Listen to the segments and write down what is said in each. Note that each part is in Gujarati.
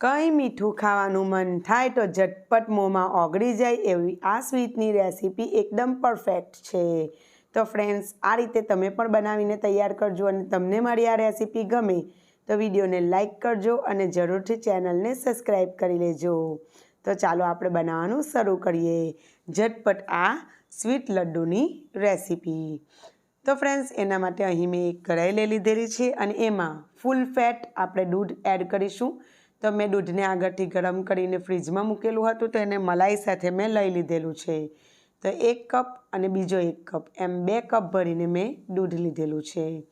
કંઈ મીઠું ખાવાનું મન થાય તો ઝટપટ મોંમાં ઓગળી જાય એવી આ સ્વીટની રેસીપી એકદમ પરફેક્ટ છે. તો ફ્રેન્ડ્સ, આ રીતે તમે પણ બનાવીને તૈયાર કરજો અને તમને મારી આ રેસીપી ગમે તો વિડીયોને લાઇક કરજો અને જરૂરથી ચેનલને સબસ્ક્રાઈબ કરી લેજો. તો ચાલો આપણે બનાવવાનું શરૂ કરીએ ઝટપટ આ સ્વીટ લડ્ડુની રેસીપી. તો ફ્રેન્ડ્સ, એના માટે અહીં મેં એક કઢાઈ લઈ લીધેલી છે અને એમાં ફૂલ ફેટ આપણે દૂધ એડ કરીશું. તો મેં દૂધને આગળથી ગરમ કરીને ફ્રીજમાં મૂકેલું હતું તો એને મલાઈ સાથે મેં લઈ લીધેલું છે. તો એક કપ અને બીજો એક કપ એમ બે કપ ભરીને મેં દૂધ લીધેલું છે.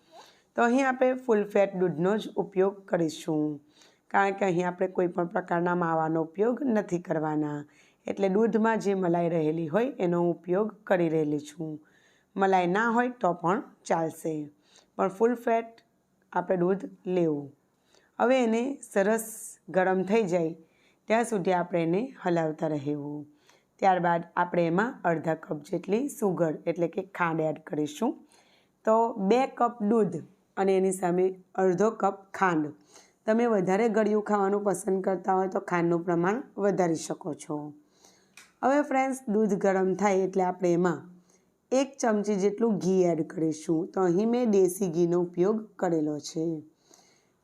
તો અહીં આપણે ફૂલ ફેટ દૂધનો જ ઉપયોગ કરીશું. કારણ કે અહીં આપણે કોઈપણ પ્રકારના માવાનો ઉપયોગ નથી કરવાના. એટલે દૂધમાં જે મલાઈ રહેલી હોય એનો ઉપયોગ કરી રહેલી છું. મલાઈ ના હોય તો પણ ચાલશે. પણ ફૂલ ફેટ આપણે દૂધ લેવું. હવે એને સરસ ગરમ થઈ જાય, ત્યાં સુધી આપણે એને હલાવતા રહેવું. ત્યારબાદ આપણે એમાં અડધા કપ જેટલી સુગર એટલે કે ખાંડ એડ કરીશું. તો બે કપ દૂધ અને એની સામે અડધો કપ ખાંડ. તમે વધારે ગળ્યું ખાવાનું પસંદ કરતા હોય તો ખાંડનું પ્રમાણ વધારી શકો છો. હવે ફ્રેન્ડ્સ, દૂધ ગરમ થાય એટલે આપણે એમાં એક ચમચી જેટલું ઘી એડ કરીશું. તો અહીં મેં દેશી ઘીનો ઉપયોગ કરેલો છે.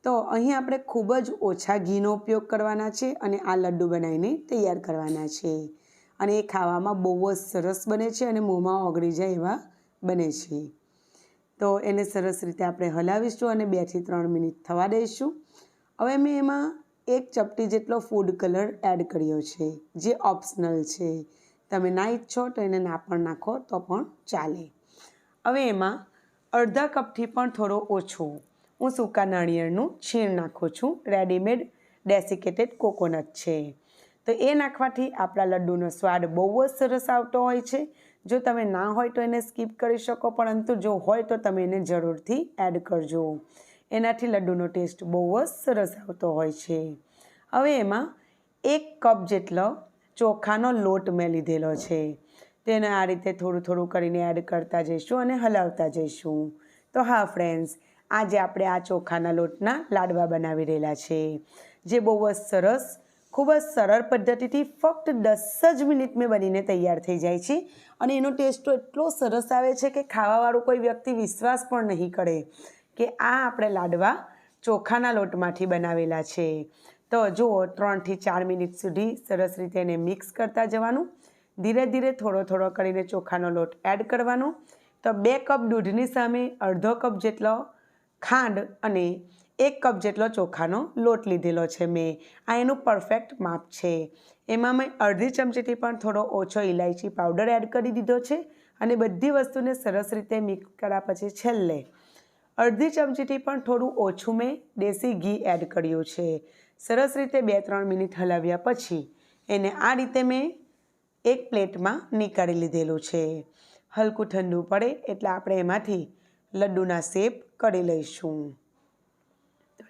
તો અહીં આપણે ખૂબ જ ઓછા ઘીનો ઉપયોગ કરવાના છે અને આ લડ્ડુ બનાવીને તૈયાર કરવાના છે. અને એ ખાવામાં બહુ જ સરસ બને છે અને મોંમાં ઓગળી જાય એવા બને છે. તો એને સરસ રીતે આપણે હલાવીશું અને બેથી ત્રણ મિનિટ થવા દઈશું. હવે મેં એમાં એક ચપટી જેટલો ફૂડ કલર એડ કર્યો છે, જે ઓપ્શનલ છે. તમે ના ઈચ્છો તો એને ના પણ નાખો તો પણ ચાલે. હવે એમાં અડધા કપથી પણ થોડો ઓછો હું સૂકા નાળિયેરનું છીણ નાખું છું. રેડીમેડ ડેસિકેટેડ કોકોનટ છે. તો એ નાખવાથી આપણા લડ્ડુનો સ્વાદ બહુ જ સરસ આવતો હોય છે. જો તમે ના હોય તો એને સ્કીપ કરી શકો, પરંતુ જો હોય તો તમે એને જરૂરથી એડ કરજો. એનાથી લડ્ડુનો ટેસ્ટ બહુ જ સરસ આવતો હોય છે. હવે એમાં એક કપ જેટલો ચોખાનો લોટ મેં લીધેલો છે. તેને આ રીતે થોડું થોડું કરીને એડ કરતા જઈશું અને હલાવતા જઈશું. તો હા ફ્રેન્ડ્સ આજે આપણે આ ચોખાના લોટના લાડવા બનાવી રહેલા છે, જે બહુ જ સરસ, ખૂબ જ સરળ પદ્ધતિથી ફક્ત દસ જ મિનિટ મેં બનીને તૈયાર થઈ જાય છે. અને એનો ટેસ્ટ એટલો સરસ આવે છે કે ખાવાવાળો કોઈ વ્યક્તિ વિશ્વાસ પણ નહીં કરે કે આ આપણે લાડવા ચોખાના લોટમાંથી બનાવેલા છે. તો જુઓ, ત્રણથી ચાર મિનિટ સુધી સરસ રીતે એને મિક્સ કરતા જવાનું. ધીરે ધીરે થોડો થોડો કરીને ચોખાનો લોટ એડ કરવાનો. તો બે કપ દૂધની સામે અડધો કપ જેટલો ખાંડ અને એક કપ જેટલો ચોખાનો લોટ લીધેલો છે મેં. આ એનું પરફેક્ટ માપ છે. એમાં મેં અડધી ચમચીથી પણ થોડો ઓછો ઇલાયચી પાવડર એડ કરી દીધો છે અને બધી વસ્તુને સરસ રીતે મિક્સ કર્યા પછી છેલ્લે અડધી ચમચીથી પણ થોડું ઓછું મેં દેશી ઘી એડ કર્યું છે. સરસ રીતે બે ત્રણ મિનિટ હલાવ્યા પછી એને આ રીતે મેં એક પ્લેટમાં નીકાળી લીધેલું છે. હલકું ઠંડુ પડે એટલે આપણે એમાંથી લડ્ડુના શેપ કરી લઈશું.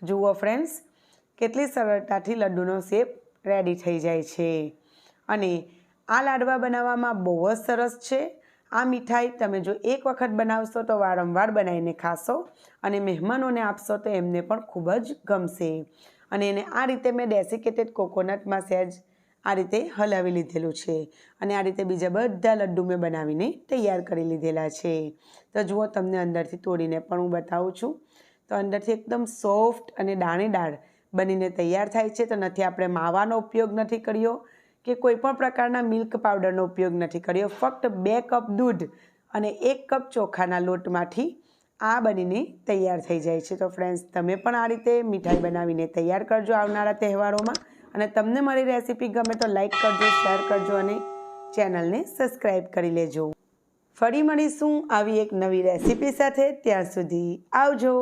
જુઓ ફ્રેન્ડ્સ કેટલી સરળતાથી લડ્ડુનો શેપ રેડી થઈ જાય છે. અને આ લાડવા બનાવવામાં બહુ જ સરસ છે. આ મીઠાઈ તમે જો એક વખત બનાવશો તો વારંવાર બનાવીને ખાશો અને મહેમાનોને આપશો તો એમને પણ ખૂબ જ ગમશે. અને એને આ રીતે મેં ડેસિકેટેડ કોકોનટમાં સહેજ આ રીતે હલાવી લીધેલું છે અને આ રીતે બીજા બધા લડ્ડુ મેં બનાવીને તૈયાર કરી લીધેલા છે. તો જુઓ, તમને અંદરથી તોડીને પણ હું બતાવું છું. તો અંદરથી એકદમ સોફ્ટ અને દાણેદાર બનીને તૈયાર થાય છે. તો નથી આપણે માવાનો ઉપયોગ નથી કર્યો કે કોઈપણ પ્રકારના મિલ્ક પાવડરનો ઉપયોગ નથી કર્યો. ફક્ત બે કપ દૂધ અને એક કપ ચોખાના લોટમાંથી આ બનીને તૈયાર થઈ જાય છે. તો ફ્રેન્ડ્સ તમે પણ આ રીતે મીઠાઈ બનાવીને તૈયાર કરજો આવનારા તહેવારોમાં. અને તમને મારી રેસીપી ગમે તો લાઈક કરજો શેર કરજો અને ચેનલને સબસ્ક્રાઈબ કરી લેજો. ફરી મળીશું આવી એક નવી રેસીપી સાથે. ત્યાં સુધી આવજો.